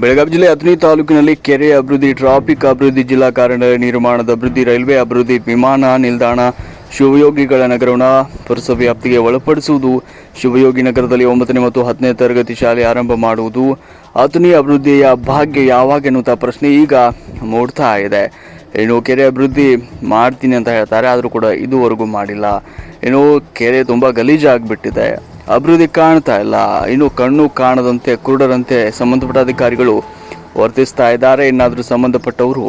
ಬೆಳಗಾವಿ ಜಿಲ್ಲೆ ಅಥಣಿ ತಾಲೂಕಿನಲ್ಲಿ ಕೆರೆ ಅಭಿವೃದ್ಧಿ, ಟ್ರಾಫಿಕ್ ಅಭಿವೃದ್ಧಿ, ಜಿಲ್ಲಾ ಕಾರ್ಯಾಲಯ ನಿರ್ಮಾಣದ ಅಭಿವೃದ್ಧಿ, ರೈಲ್ವೆ ಅಭಿವೃದ್ಧಿ, ವಿಮಾನ ನಿಲ್ದಾಣ, ಶಿವಯೋಗಿಗಳ ನಗರವನ್ನು ಪುರಸಭೆ ವ್ಯಾಪ್ತಿಗೆ ಒಳಪಡಿಸುವುದು, ಶಿವಯೋಗಿ ನಗರದಲ್ಲಿ ಒಂಬತ್ತನೇ ಮತ್ತು ಹತ್ತನೇ ತರಗತಿ ಶಾಲೆ ಆರಂಭ ಮಾಡುವುದು ಅಥಣಿ ಅಭಿವೃದ್ಧಿಯ ಭಾಗ್ಯ ಯಾವಾಗ ಎನ್ನುವಂಥ ಪ್ರಶ್ನೆ ಈಗ ಮೂಡ್ತಾ ಇದೆ. ಏನು ಕೆರೆ ಅಭಿವೃದ್ಧಿ ಮಾಡ್ತೀನಿ ಅಂತ ಹೇಳ್ತಾರೆ, ಆದರೂ ಕೂಡ ಇದುವರೆಗೂ ಮಾಡಿಲ್ಲ. ಏನು ಕೆರೆ ತುಂಬ ಗಲೀಜಾಗ್ಬಿಟ್ಟಿದೆ. ಅಭಿವೃದ್ಧಿ ಕಾಣ್ತಾ ಇಲ್ಲ. ಇನ್ನು ಕಣ್ಣು ಕಾಣದಂತೆ, ಕುರುಡರಂತೆ ಸಂಬಂಧಪಟ್ಟ ಅಧಿಕಾರಿಗಳು ವರ್ತಿಸ್ತಾ ಇದ್ದಾರೆ. ಇನ್ನಾದರೂ ಸಂಬಂಧಪಟ್ಟವರು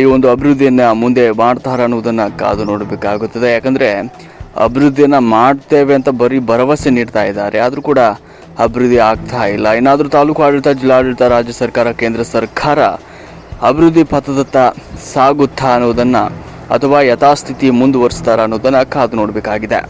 ಈ ಒಂದು ಅಭಿವೃದ್ಧಿಯನ್ನು ಮುಂದೆ ಮಾಡ್ತಾರೆ ಅನ್ನೋದನ್ನು ಕಾದು ನೋಡಬೇಕಾಗುತ್ತದೆ. ಯಾಕಂದರೆ ಅಭಿವೃದ್ಧಿಯನ್ನು ಮಾಡ್ತೇವೆ ಅಂತ ಬರೀ ಭರವಸೆ ನೀಡ್ತಾ ಇದ್ದಾರೆ. ಆದರೂ ಕೂಡ ಅಭಿವೃದ್ಧಿ ಆಗ್ತಾ ಇಲ್ಲ. ಇನ್ನಾದರೂ ತಾಲೂಕು ಆಡಳಿತ, ಜಿಲ್ಲಾಡಳಿತ, ರಾಜ್ಯ ಸರ್ಕಾರ, ಕೇಂದ್ರ ಸರ್ಕಾರ ಅಭಿವೃದ್ಧಿ ಪಥದತ್ತ ಸಾಗುತ್ತಾ ಅನ್ನೋದನ್ನು ಅಥವಾ ಯಥಾಸ್ಥಿತಿ ಮುಂದುವರಿಸ್ತಾರ ಅನ್ನೋದನ್ನು ಕಾದು ನೋಡಬೇಕಾಗಿದೆ.